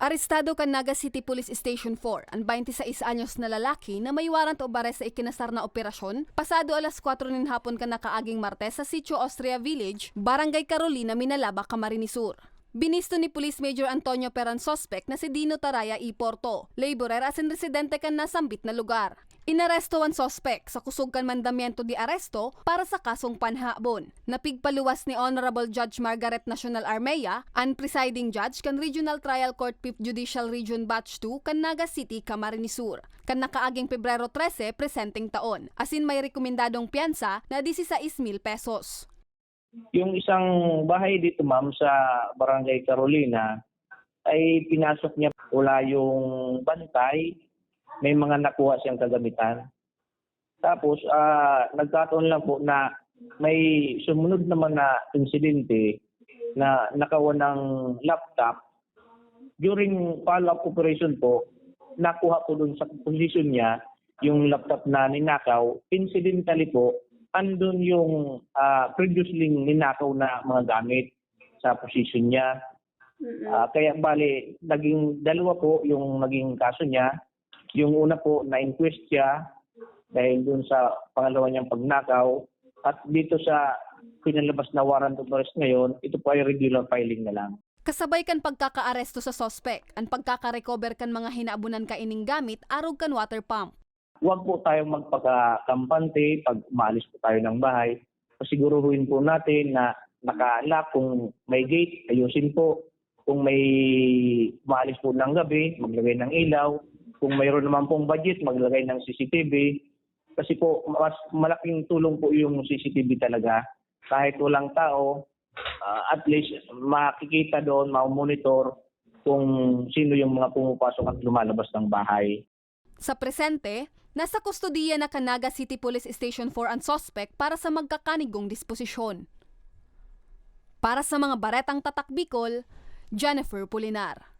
Arestado kan Naga City Police Station 4 ang 26 anyos na lalaki na may warrant o arrest sa ikinasar na operasyon pasado alas 4 nin hapon ka nakaaging Martes sa Sitio Austria Village, Barangay Carolina, Minalaba, Camarines Sur. Binisto ni Police Major Antonio Peran suspect na si Dino Taraya E. Porto, laborer as in residente kan nasambit na lugar. Inaresto ang suspect sa kusog kan mandamiento di aresto para sa kasong panhabon. Napigpaluwas ni Honorable Judge Margaret National Armea, ang presiding judge kan Regional Trial Court 5th Judicial Region Batch 2 kan Naga City, Camarines Sur. Kan nakaaging Pebrero 13 presenting taon. Asin may rekomendadong piyansa na 16,000 pesos. Yung isang bahay dito ma'am sa Barangay Carolina ay pinasok niya wala yung bantay, may mga nakuha siyang kagamitan. Tapos ah nagkataon lang po na may sumunod naman na insidente na nakawa ng laptop. During follow-up operation po, nakuha po dun sa position niya yung laptop na ninakaw. Incidentally po, andun yung ah, previously ninakaw na mga gamit sa position niya. Ah, kaya bali, naging dalawa po yung naging kaso niya. Yung una po, na-inquest siya dahil dun sa pangalawa niyang pagnakaw. At dito sa pinalabas na warrant of arrest ngayon, ito po ay regular filing na lang. Kasabay kan pagkakaaresto sa suspect, ang pagkakarecover kan mga hinaabunan ka ining gamit arog kan water pump. Huwag po tayong magpagkakampante pag umalis po tayo ng bahay. Pasiguruhin po natin na naka-lock kung may gate, ayusin po. Kung may umalis po ng gabi, maglagay ng ilaw. Kung mayroon naman pong budget, maglagay ng CCTV. Kasi po, mas malaking tulong po yung CCTV talaga. Kahit walang tao, ah, at least makikita doon, ma-monitor kung sino yung mga pumapasok at lumalabas ng bahay. Sa presente, nasa kustodiya na Canaga City Police Station 4 ang suspect para sa magkakanigong disposisyon. Para sa mga baretang tatak Bicol, Jennifer Pulinar.